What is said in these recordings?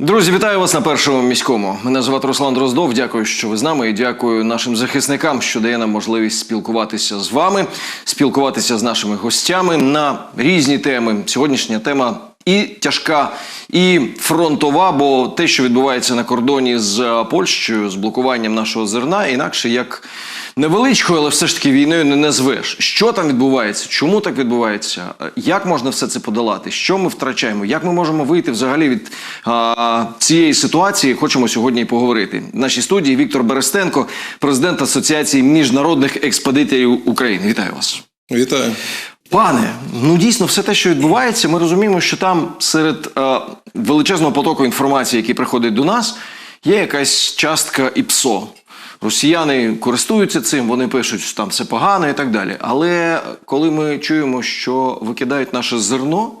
Друзі, вітаю вас на першому міському. Мене звати Руслан Дроздов. Дякую, що ви з нами. І дякую нашим захисникам, що дає нам можливість спілкуватися з вами, спілкуватися з нашими гостями на різні теми. Сьогоднішня тема і тяжка, і фронтова, бо те, що відбувається на кордоні з е, Польщею, з блокуванням нашого зерна, інакше як невеличкою, але все ж таки війною не назвеш. Що там відбувається? Чому так відбувається? Е, Як можна все це подолати? Що ми втрачаємо? Як ми можемо вийти взагалі від а, цієї ситуації? Хочемо сьогодні і поговорити. В нашій студії Віктор Берестенко, президент Асоціації міжнародних експедиторів України. Вітаю вас. Вітаю. Пане, ну дійсно, все те, що відбувається, ми розуміємо, що там серед е, величезного потоку інформації, який приходить до нас, є якась частка ІПСО. Росіяни користуються цим, вони пишуть, що там все погано і так далі. Але коли ми чуємо, що викидають наше зерно,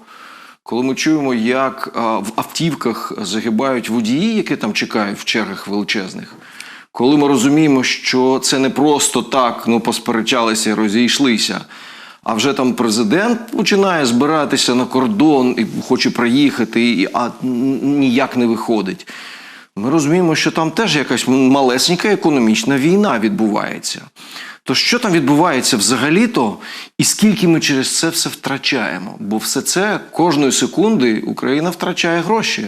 коли ми чуємо, як е, в автівках загибають водії, які там чекають в чергах величезних, коли ми розуміємо, що це не просто так, ну посперечалися і розійшлися. А вже там президент починає збиратися на кордон і хоче приїхати, і, а ніяк не виходить. Ми розуміємо, що там теж якась малесенька економічна війна відбувається. То що там відбувається взагалі-то, і скільки ми через це все втрачаємо? Бо все це кожної секунди Україна втрачає гроші.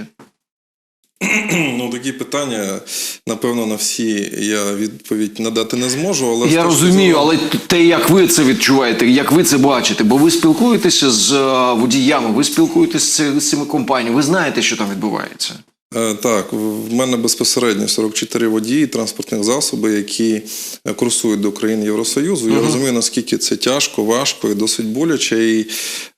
Ну, такі питання, напевно, на всі я відповідь надати не зможу. Але Я розумію, зору- але те, як ви це відчуваєте, як ви це бачите, бо ви спілкуєтеся з е, водіями, ви спілкуєтеся з цими компаніями, ви знаєте, що там відбувається. Е, Так, в мене безпосередньо 44 водії транспортних засобів, які е, курсують до країн Євросоюзу. Я розумію, наскільки це тяжко, важко і досить боляче. І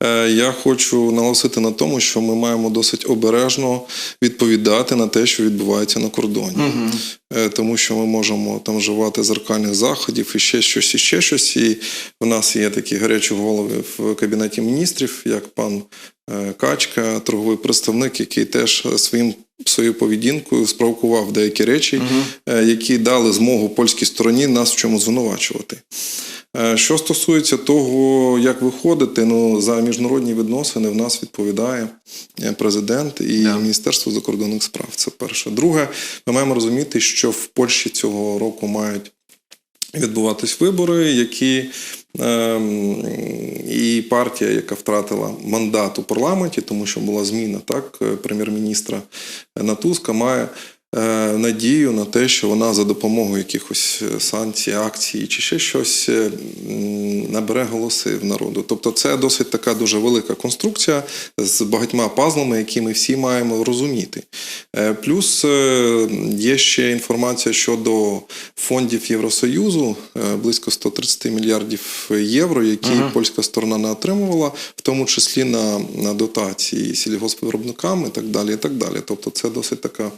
е, я хочу наголосити на тому, що ми маємо досить обережно відповідати на те, що відбувається на кордоні. Е, Тому що ми можемо там вживати зеркальних заходів і ще щось, і ще щось. І в нас є такі гарячі голови в кабінеті міністрів, як пан Качка, торговий представник, який теж своїм своєю поведінкою спровокував деякі речі, е, які дали змогу польській стороні нас в чому звинувачувати. Е, Що стосується того, як виходити, ну за міжнародні відносини в нас відповідає е, президент і Да. Міністерство закордонних справ. Це перше. Друге, ми маємо розуміти, що в Польщі цього року мають відбуватись вибори, які і партія, яка втратила мандат у парламенті, тому що була зміна так, е, прем'єр-міністра Натуска, має надію на те, що вона за допомогою якихось е, санкцій, акцій чи ще щось е, набере голоси в народу. Тобто, це досить така дуже велика конструкція з багатьма пазлами, які ми всі маємо розуміти. Е, Плюс е, є ще інформація щодо фондів Євросоюзу, е, близько 130 мільярдів євро, які польська сторона не отримувала, в тому числі на, на дотації сільгоспвиробникам і так далі. І так далі. Тобто це досить така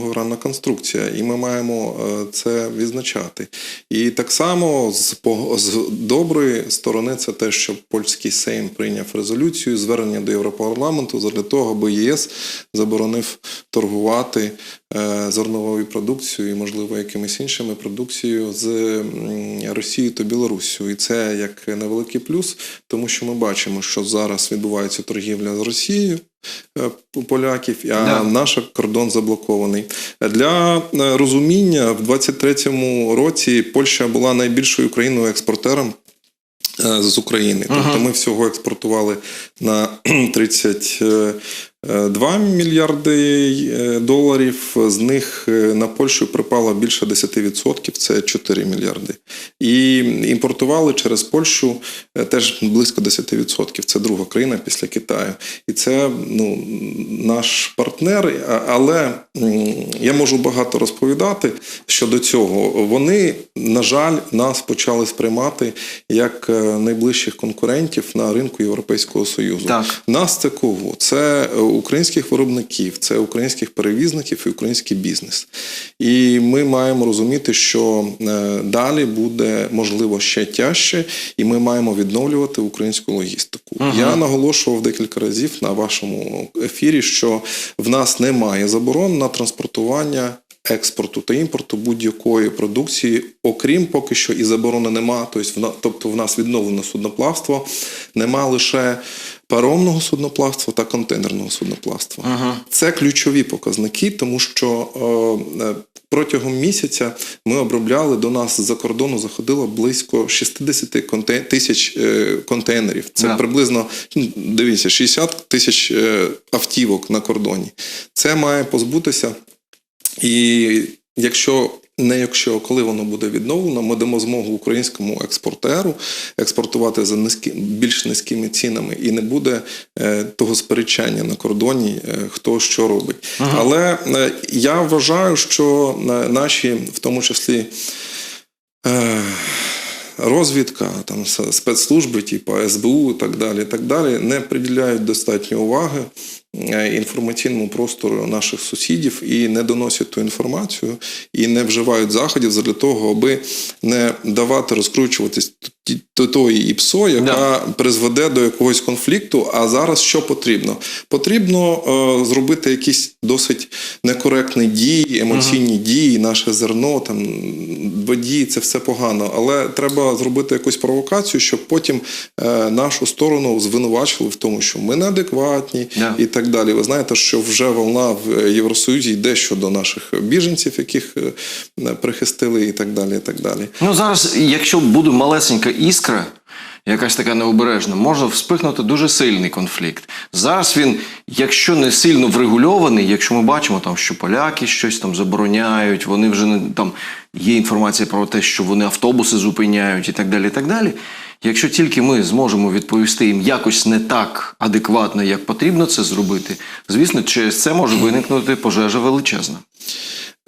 многогранна конструкція, і ми маємо е, це відзначати. І так само з, з доброї сторони це те, що польський Сейм прийняв резолюцію звернення до Європарламенту для того, аби ЄС заборонив торгувати е, зерновою продукцією і, можливо, якимись іншими продукцією з Росією та Білоруссю. І це як невеликий плюс, тому що ми бачимо, що зараз відбувається торгівля з Росією. Е, у Поляків, а Да. наш кордон заблокований. Для е, розуміння, в 23-му році Польща була найбільшою країною експортером е, з України. Тобто ми всього експортували на 32 мільярди е, доларів. З них е, на Польщу припало більше 10%, це 4 мільярди. І імпортували через Польщу е, теж близько 10%. Це друга країна після Китаю. І це ну, наш партнер. Але я можу багато розповідати щодо цього. Вони, на жаль, нас почали сприймати як е, найближчих конкурентів на ринку Європейського Союзу. Так. Нас це кого? Це е, українських виробників, це українських перевізників і український бізнес. І ми маємо розуміти, що е, далі буде можливо ще тяжче, і ми маємо відновлювати українську логістику. Я наголошував декілька разів на вашому ефірі, що в нас немає заборон на транспортування експорту та імпорту будь-якої продукції, окрім поки що і заборони нема. Тобто, в тобто в нас відновлено судноплавство, нема лише паромного судноплавства та контейнерного судноплавства. Це ключові показники, тому що е, е, протягом місяця ми обробляли до нас з-за кордону заходило близько 60 конте- тисяч е, контейнерів. Це Да. приблизно ну, дивіться, 60 тисяч е, автівок на кордоні. Це має позбутися. І якщо не якщо, коли воно буде відновлено, ми дамо змогу українському експортеру експортувати за низькі, більш низькими цінами, і не буде е, того сперечання на кордоні, е, хто що робить. Але е, я вважаю, що е, наші, в тому числі. Е, розвідка, там спецслужби, типу СБУ і так далі, і так далі, не приділяють достатньо уваги інформаційному простору наших сусідів і не доносять ту інформацію, і не вживають заходів для того, аби не давати розкручуватись тої ІПСО, яка Да. призведе до якогось конфлікту. А зараз що потрібно? Потрібно е, зробити якісь досить некоректні дії, емоційні дії, наше зерно, там водії, це все погано. Але треба зробити якусь провокацію, щоб потім е, нашу сторону звинувачили в тому, що ми неадекватні Да. і так далі. Ви знаєте, що вже волна в Євросоюзі йде щодо наших біженців, яких е, прихистили, і так далі. І так далі. Ну зараз, якщо буде малесенька іскра, якась така необережна, може вспихнути дуже сильний конфлікт. Зараз він, якщо не сильно врегульований, якщо ми бачимо там, що поляки щось там забороняють, вони вже не там є інформація про те, що вони автобуси зупиняють і так далі. і так далі. Якщо тільки ми зможемо відповісти їм якось не так адекватно, як потрібно це зробити, звісно, через це може виникнути пожежа величезна.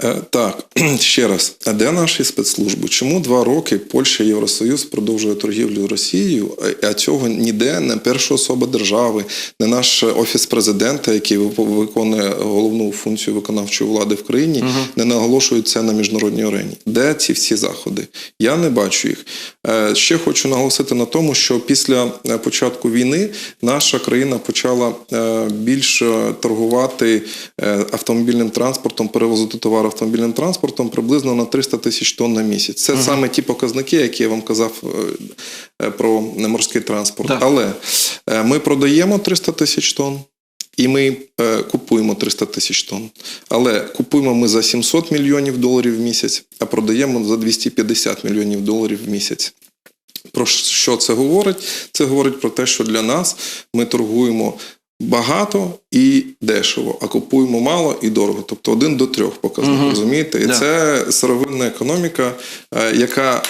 Е, Так, ще раз, а де наші спецслужби? Чому два роки Польща і Євросоюз продовжує торгівлю з Росією, а- цього ніде не перша особа держави, не наш офіс президента, який виконує головну функцію виконавчої влади в країні, не наголошують це на міжнародній арені. Де ці всі заходи? Я не бачу їх. Е, Ще хочу наголосити на тому, що після е, початку війни наша країна почала більше торгувати автомобільним транспортом, перевозити товар автомобільним транспортом приблизно на 300 тисяч тонн на місяць. Це саме ті показники, які я вам казав е, е, про морський транспорт. Так. Але е, ми продаємо 300 тисяч тонн. І ми е, купуємо 300 тисяч тонн. Але купуємо ми за 700 мільйонів доларів в місяць, а продаємо за 250 мільйонів доларів в місяць. Про що це говорить? Це говорить про те, що для нас ми торгуємо багато і дешево, а купуємо мало і дорого. Тобто один до трьох показник, угу. розумієте? І Да. це сировинна економіка, е, яка.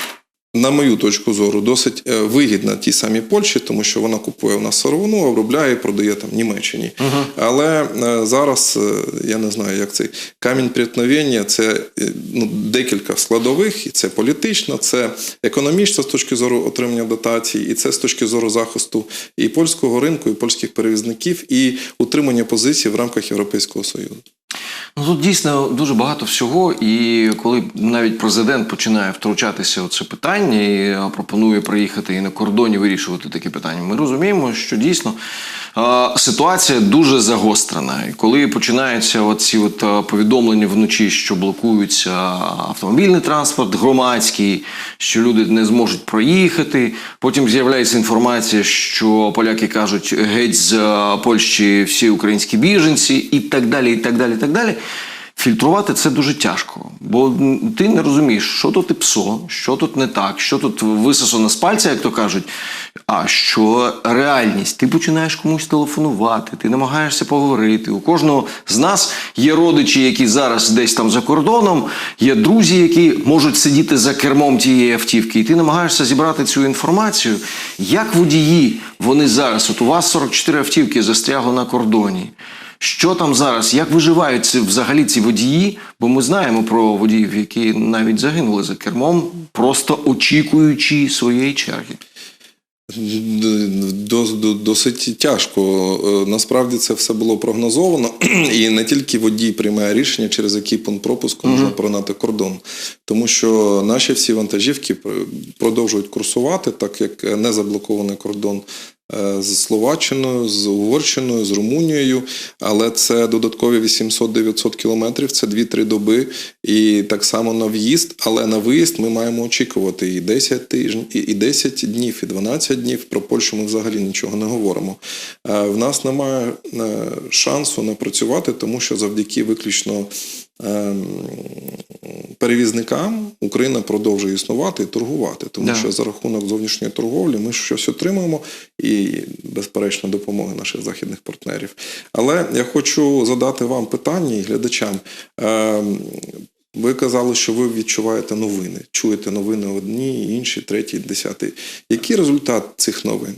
На мою точку зору, досить е, вигідна тій самій Польщі, тому що вона купує у нас сировину, обробляє і продає там Німеччині. Але е, зараз е, я не знаю, як цей камінь преткновення це ну, декілька складових, і це політична, це економічна з точки зору отримання дотацій, і це з точки зору захисту і польського ринку, і польських перевізників, і утримання позицій в рамках Європейського Союзу. Ну тут дійсно дуже багато всього, і коли навіть президент починає втручатися у це питання і е, пропонує приїхати і на кордоні вирішувати такі питання, ми розуміємо, що дійсно е, ситуація дуже загострена. І коли починаються оці от е, повідомлення вночі, що блокується автомобільний транспорт, громадський, що люди не зможуть проїхати. Потім з'являється інформація, що поляки кажуть геть з Польщі всі українські біженці, і так далі, і так далі, так далі. Фільтрувати це дуже тяжко, бо ти не розумієш, що тут і псо, що тут не так, що тут висосано з пальця, як то кажуть. А що реальність? Ти починаєш комусь телефонувати, ти намагаєшся поговорити. У кожного з нас є родичі, які зараз десь там за кордоном, є друзі, які можуть сидіти за кермом тієї автівки, і ти намагаєшся зібрати цю інформацію. Як водії вони зараз? От у вас 44 автівки застрягли на кордоні. Що там зараз? Як виживають ці, взагалі ці водії? Бо ми знаємо про водіїв, які навіть загинули за кермом, просто очікуючи своєї черги. До- до- Досить тяжко. Е, Насправді це все було прогнозовано, і не тільки водій приймає рішення, через який пункт пропуску можна прогнати кордон. Тому що наші всі вантажівки продовжують курсувати, так як не заблокований кордон з Словаччиною, з Угорщиною, з Румунією, але це додаткові 800-900 кілометрів, це 2-3 доби. І так само на в'їзд, але на виїзд ми маємо очікувати і 10 тижнів, і і 10 днів, і 12 днів. Про Польщу ми взагалі нічого не говоримо. Е, В нас немає е, шансу напрацювати, тому що завдяки виключно перевізникам Україна продовжує існувати і торгувати, тому Да. що за рахунок зовнішньої торговлі ми щось отримуємо і, безперечно, допомоги наших західних партнерів. Але я хочу задати вам питання і глядачам. Ем, Ви казали, що ви відчуваєте новини, чуєте новини одні, інші, треті, десяті. Який результат цих новин?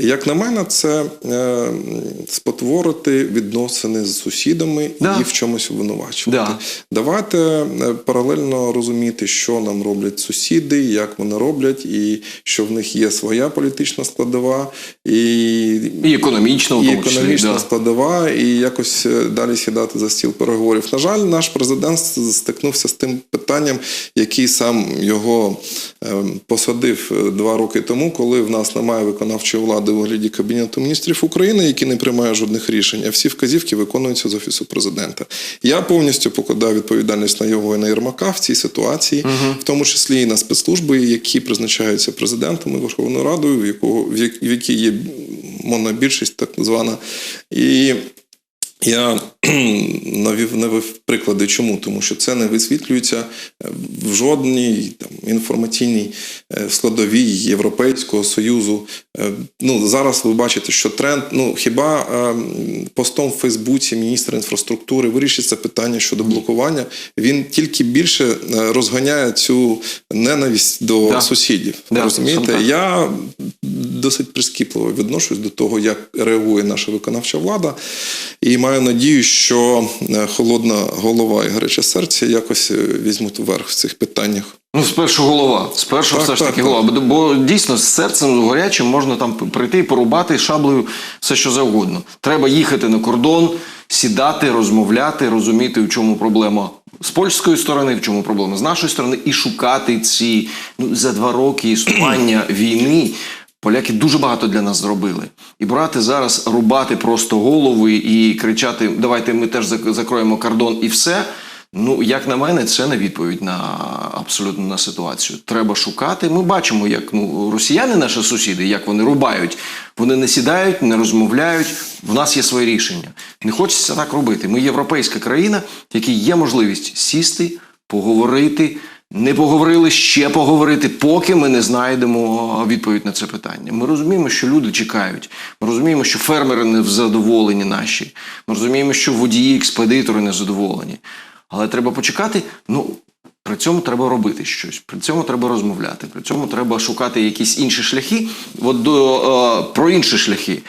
Як на мене, це е, спотворити відносини з сусідами Да. і в чомусь обвинувачувати. Да. Давайте е, паралельно розуміти, що нам роблять сусіди, як вони роблять, і що в них є своя політична складова, і, І економічно, в і економічна да. складова, і якось е, далі сідати за стіл переговорів. На жаль, наш президент стикнувся з тим питанням, який сам його е, посадив два роки тому, коли в нас немає виконавчої влади у вигляді Кабінету міністрів України, який не приймає жодних рішень, а всі вказівки виконуються з офісу президента. Я повністю покладаю відповідальність на його і на Єрмака в цій ситуації, в тому числі і на спецслужби, які призначаються президентом і Верховною Радою, в якого в як- в якій є монобільшість, так звана. І я навів навів приклади, чому? Тому що це не висвітлюється е, в жодній там інформаційній е, складовій Європейського союзу. Е, Ну зараз ви бачите, що тренд. Ну хіба е, постом в Фейсбуці міністр інфраструктури вирішить це питання щодо блокування? Він тільки більше е, розганяє цю ненависть до Да. сусідів. Да, розумієте? Я досить прискіпливо відношусь до того, як реагує наша виконавча влада, і маю надію, що холодна голова і гаряче серце якось візьмуть вверх в цих питаннях. Ну, спершу голова. Спершу Так, все ж так, таки так. голова. Бо, бо дійсно з серцем гарячим можна там прийти порубати шаблею все, що завгодно. Треба їхати на кордон, сідати, розмовляти, розуміти, в чому проблема з польської сторони, в чому проблема з нашої сторони, і шукати ці ну, за два роки існування війни. Поляки дуже багато для нас зробили. І брати зараз, рубати просто голови і кричати: давайте ми теж закроємо кордон і все. Ну, як на мене, це не відповідь на абсолютно на ситуацію. Треба шукати. Ми бачимо, як ну росіяни, наші сусіди, як вони рубають. Вони не сідають, не розмовляють. В нас є своє рішення. Не хочеться так робити. Ми європейська країна, в якій є можливість сісти, поговорити. Не поговорили ще поговорити, поки ми не знайдемо відповідь на це питання. Ми розуміємо, що люди чекають. Ми розуміємо, що фермери не задоволені наші. Ми розуміємо, що водії, експедитори не задоволені. Але треба почекати. Ну при цьому треба робити щось. При цьому треба розмовляти. При цьому треба шукати якісь інші шляхи. От до е, про інші шляхи.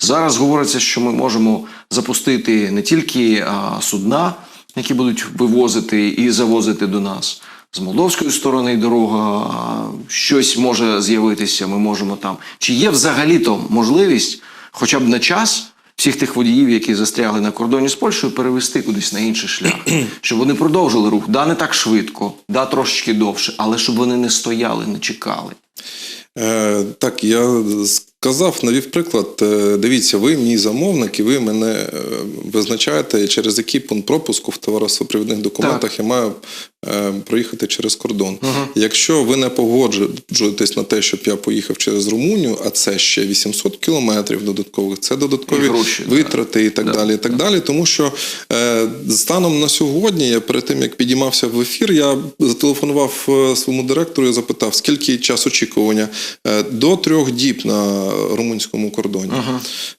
Зараз говориться, що ми можемо запустити не тільки а, судна, які будуть вивозити і завозити до нас. З молдовської сторони дорога щось може з'явитися. Ми можемо там. Чи є взагалі-то можливість, хоча б на час, всіх тих водіїв, які застрягли на кордоні з Польщею, перевести кудись на інший шлях, щоб вони продовжили рух. Да, не так швидко, да, трошечки довше, але щоб вони не стояли, не чекали. Е, так, я сказав, навів приклад. Е, Дивіться, ви мій замовник, і ви мене е, визначаєте, через який пункт пропуску в товаросопровідних документах я маю проїхати через кордон. Якщо ви не погоджуєтесь на те, щоб я поїхав через Румунію, а це ще 800 кілометрів додаткових, це додаткові І гроші, витрати і так Да. далі. І так далі. Тому що е, станом на сьогодні, я перед тим як підіймався в ефір, я зателефонував е, своєму директору і запитав, скільки час очікування Е, до трьох діб на румунському кордоні.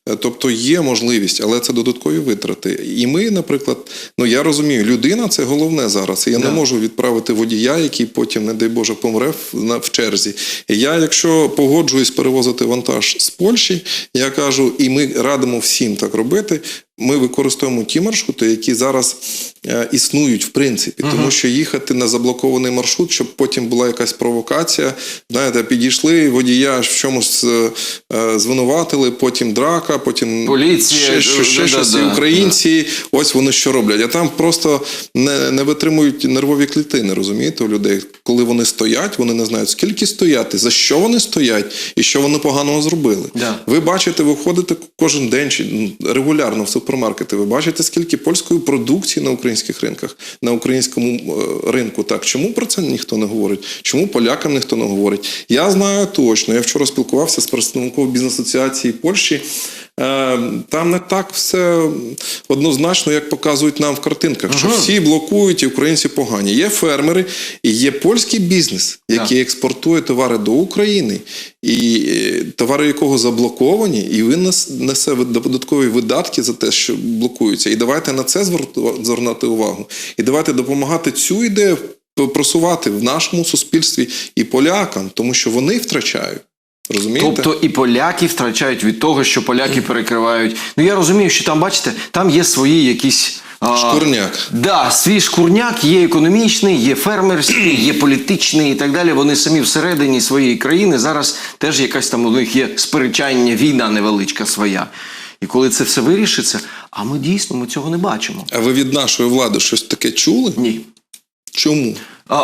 Е, Тобто є можливість, але це додаткові витрати. І ми, наприклад, ну я розумію, людина це головне зараз. І я не Да. Можу відправити водія, який потім, не дай Боже, помре в, черзі. Я, якщо погоджуюсь перевозити вантаж з Польщі, я кажу, і ми радимо всім так робити. ми використовуємо ті маршрути, які зараз існують в принципі, тому що їхати на заблокований маршрут, щоб потім була якась провокація. Знаєте, підійшли водія в чомусь е, е, звинуватили, потім драка, потім Поліція, ще, ще, ще да, щось. да, і да. українці, ось вони що роблять. А там просто не, не витримують нервові клітини, розумієте, у людей. Коли вони стоять, вони не знають, скільки стояти, за що вони стоять і що вони поганого зробили. Да. Ви бачите, ви ходите кожен день чи регулярно в супермаркети. Ви бачите, скільки польської продукції на українських ринках, на українському е, ринку. Так чому про це ніхто не говорить? Чому полякам ніхто не говорить? Я знаю точно. Я вчора спілкувався з представником бізнес-асоціації Польщі. Е, Там не так все однозначно, як показують нам в картинках, що всі блокують і українці погані. Є фермери і є польський бізнес, який експортує товари до України, і е, товари якого заблоковані, і він нес- несе додаткові видатки за те, що блокуються. І давайте на це звер- звернути увагу. І давайте допомагати цю ідею просувати в нашому суспільстві і полякам, тому що вони втрачають. Розумієте? Тобто і поляки втрачають від того, що поляки перекривають. Ну я розумію, що там, бачите, там є свої якісь. а, Шкурняк. Да, свій шкурняк є економічний, є фермерський, є політичний і так далі. Вони самі всередині своєї країни зараз теж якась там у них є сперечання, війна невеличка своя. І коли це все вирішиться, а ми дійсно ми цього не бачимо. А ви від нашої влади щось таке чули? Ні. Чому?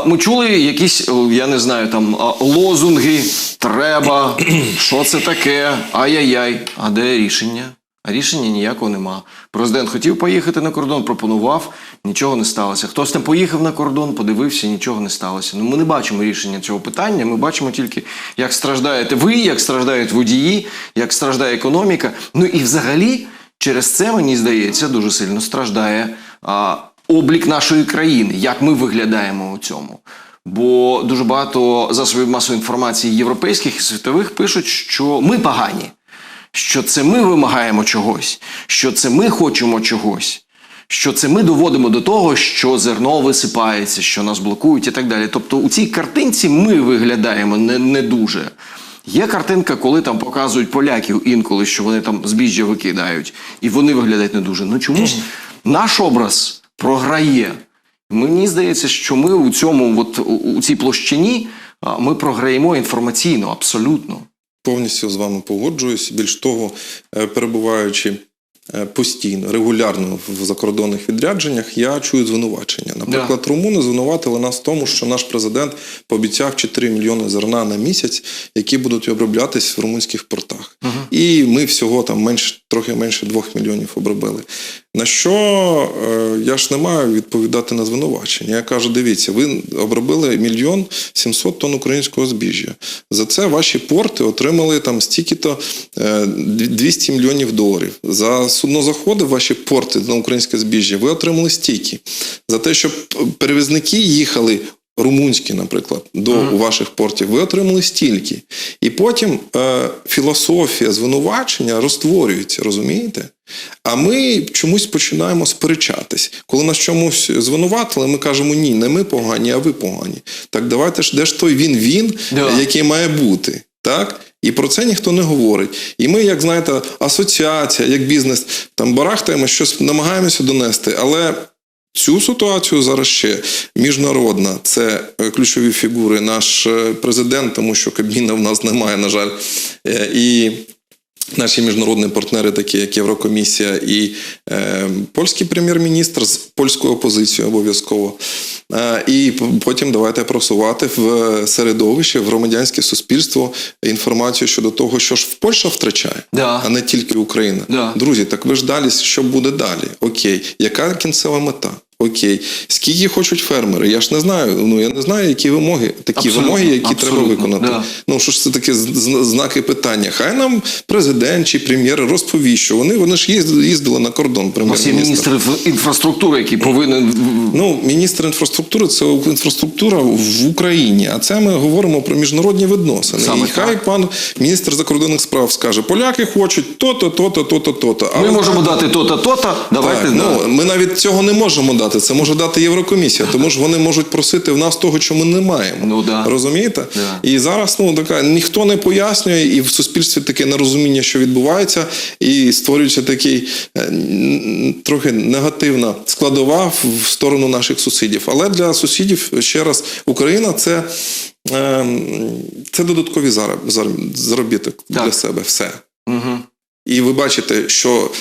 Ми чули якісь, я не знаю, там лозунги, треба, що це таке, ай-яй-яй. А де рішення? А рішення ніякого нема. Президент хотів поїхати на кордон, пропонував, нічого не сталося. Хтось там поїхав на кордон, подивився, нічого не сталося. Ну ми не бачимо рішення цього питання. Ми бачимо тільки, як страждаєте ви, як страждають водії, як страждає економіка. Ну і взагалі, через це мені здається, дуже сильно страждає а, облік нашої країни, як ми виглядаємо у цьому. Бо дуже багато засобів масової інформації європейських і світових пишуть, що ми погані, що це ми вимагаємо чогось, що це ми хочемо чогось, що це ми доводимо до того, що зерно висипається, що нас блокують і так далі. Тобто у цій картинці ми виглядаємо не, не дуже. Є картинка, коли там показують поляків інколи, що вони там збіжжя викидають, і вони виглядають не дуже. Ну чомусь наш образ програє. Мені здається, що ми у цьому, от, у- цій площині, ми програємо інформаційно, абсолютно. Повністю з вами погоджуюсь. Більш того, е, перебуваючи е, постійно, регулярно в закордонних відрядженнях, я чую звинувачення. Наприклад, румуни звинуватили нас в тому, що наш президент пообіцяв 4 мільйони зерна на місяць, які будуть оброблятись в румунських портах. І ми всього там менше, трохи менше 2 мільйонів обробили. На що е, я ж не маю відповідати на звинувачення. Я кажу: дивіться, ви обробили мільйон 700 тонн українського збіжжя. За це ваші порти отримали там стільки-то е, 200 мільйонів доларів. За суднозаходи ваші порти на українське збіжжя ви отримали стільки. За те, щоб перевізники їхали. Румунські, наприклад, до ваших портів, ви отримали стільки. І потім е, філософія звинувачення розтворюється, розумієте? А ми чомусь починаємо сперечатись. Коли нас чомусь звинуватили, ми кажемо: ні, не ми погані, а ви погані. Так давайте ж де ж той він-він, Да. який має бути. Так? І про це ніхто не говорить. І ми, як знаєте, асоціація, як бізнес, там барахтаємо, щось намагаємося донести. Але цю ситуацію зараз ще міжнародна. Це е, ключові фігури. Наш е, президент, тому що Кабміна в нас немає, на жаль. Е, І Наші міжнародні партнери, такі як Єврокомісія і е, польський прем'єр-міністр з польською опозицією обов'язково. Е, і потім давайте просувати в середовище, в громадянське суспільство інформацію щодо того, що ж в Польща втрачає, Да. а не тільки Україна. Да. Друзі, так ви ж далі, що буде далі? Окей, яка кінцева мета? Окей, скільки хочуть фермери? Я ж не знаю. Ну я не знаю, які вимоги, такі Абсолютно, вимоги, які треба виконати. да. Ну що ж це таке знаки питання? Хай нам президент чи прем'єр розповість, що вони, вони ж їздили, на кордон. Прем'єр-міністр. міністр інфраструктури, який повинен Ну, міністр інфраструктури це інфраструктура в Україні. А це ми говоримо про міжнародні відносини. Саме і хай так. пан міністр закордонних справ скаже: поляки хочуть то-то, то-то, то-то, то-то. ми можемо дати то-то, то-то. Давайте Так, да. ну, ми навіть цього не можемо дати. Дати, це може дати Єврокомісія, тому ж вони можуть просити в нас того, що ми не маємо. Ну, да. Розумієте? Да. І зараз ну така ніхто не пояснює, і в суспільстві таке нерозуміння, що відбувається, і створюється такий е, трохи негативна складова в сторону наших сусідів. Але для сусідів ще раз Україна це. ем, Це додаткові зароб- зароб- заробіток Так. для себе все. Угу. І ви бачите, що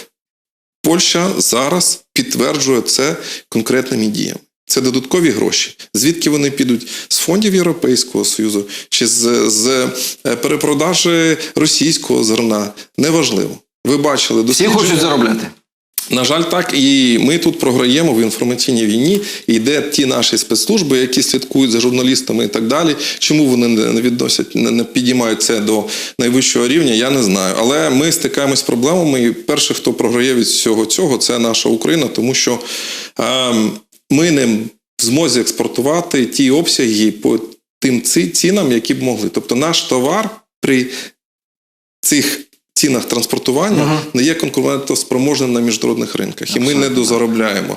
Польща зараз підтверджує це конкретними діями. Це додаткові гроші. Звідки вони підуть? З фондів Європейського Союзу чи з, з е, перепродажі російського зерна? Неважливо. Ви бачили Всі хочуть заробляти. На жаль, так і ми тут програємо в інформаційній війні. І де ті наші спецслужби, які слідкують за журналістами і так далі. Чому вони не відносять, не, підіймають це до найвищого рівня, я не знаю. Але ми стикаємось з проблемами. І перший, хто програє від всього цього, це наша Україна, тому що ем, ми не в змозі експортувати ті обсяги по тим цінам, які б могли. Тобто, наш товар при цих цінах транспортування Мгм. не є конкурентоспроможним на міжнародних ринках, і ми не дозаробляємо.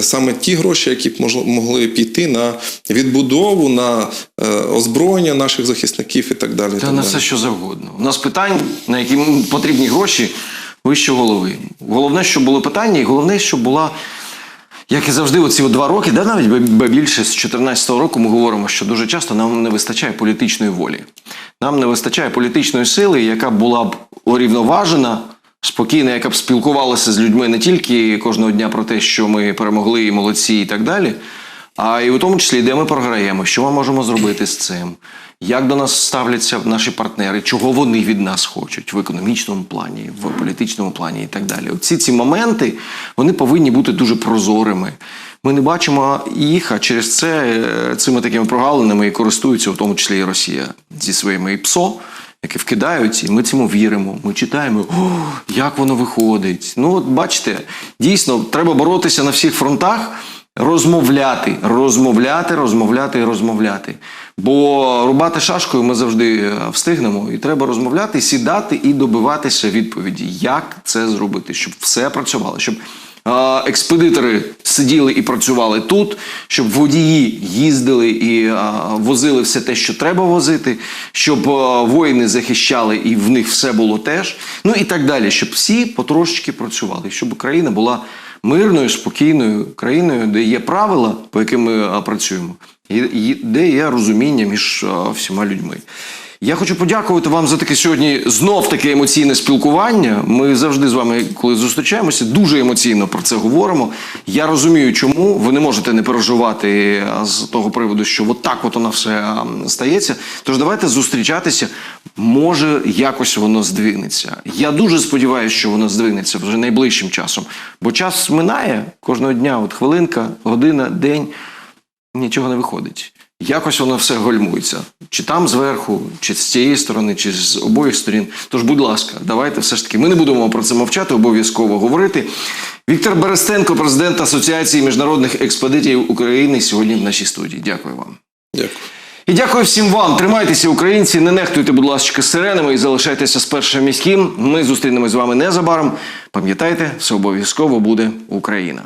Саме ті гроші, які б могли піти на відбудову, на е, озброєння наших захисників і так далі. і Та так на далі. все, що завгодно. У нас питань, на які потрібні гроші, вище голови. Головне, щоб були питання, і головне, щоб була. Як і завжди, оці два роки, да, навіть більше з 2014 року ми говоримо, що дуже часто нам не вистачає політичної волі. Нам не вистачає політичної сили, яка була б урівноважена, спокійна, яка б спілкувалася з людьми не тільки кожного дня про те, що ми перемогли і молодці, і так далі, а і у тому числі, де ми програємо, що ми можемо зробити з цим, як до нас ставляться наші партнери, чого вони від нас хочуть в економічному плані, в політичному плані і так далі. Оці ці моменти вони повинні бути дуже прозорими. Ми не бачимо їх, а через це е, цими такими прогалинами і користуються, в тому числі і Росія зі своїми ІПСО, які вкидають, і ми цьому віримо. Ми читаємо, О, як воно виходить. Ну, от бачите, дійсно, треба боротися на всіх фронтах, розмовляти, розмовляти, розмовляти і розмовляти. Бо рубати шашкою ми завжди е, встигнемо, і треба розмовляти, сідати і добиватися відповіді, як це зробити, щоб все працювало, щоб е, експедитори сиділи і працювали тут, щоб водії їздили і е, возили все те, що треба возити, щоб воїни захищали і в них все було теж. Ну і так далі, щоб всі потрошечки працювали, щоб Україна була мирною, спокійною країною, де є правила, по яким ми працюємо, і, де є розуміння між всіма людьми. Я хочу подякувати вам за таке сьогодні знов таке емоційне спілкування. Ми завжди з вами, коли зустрічаємося, дуже емоційно про це говоримо. Я розумію, чому ви не можете не переживати з того приводу, що от так от воно все стається. Тож давайте зустрічатися. Може, якось воно здвинеться. Я дуже сподіваюся, що воно здвинеться вже найближчим часом. Бо час минає кожного дня, от хвилинка, година, день нічого не виходить. Якось воно все гальмується. Чи там зверху, чи з цієї сторони, чи з обох сторін. Тож, будь ласка, давайте все ж таки. Ми не будемо про це мовчати, обов'язково говорити. Віктор Берестенко, президент Асоціації міжнародних експедитів України, сьогодні в нашій студії. Дякую вам. Дякую. І дякую всім вам. Тримайтеся, українці. Не нехтуйте, будь ласка, сиренами і залишайтеся з першим міським. Ми зустрінемось з вами незабаром. Пам'ятайте, все обов'язково буде Україна.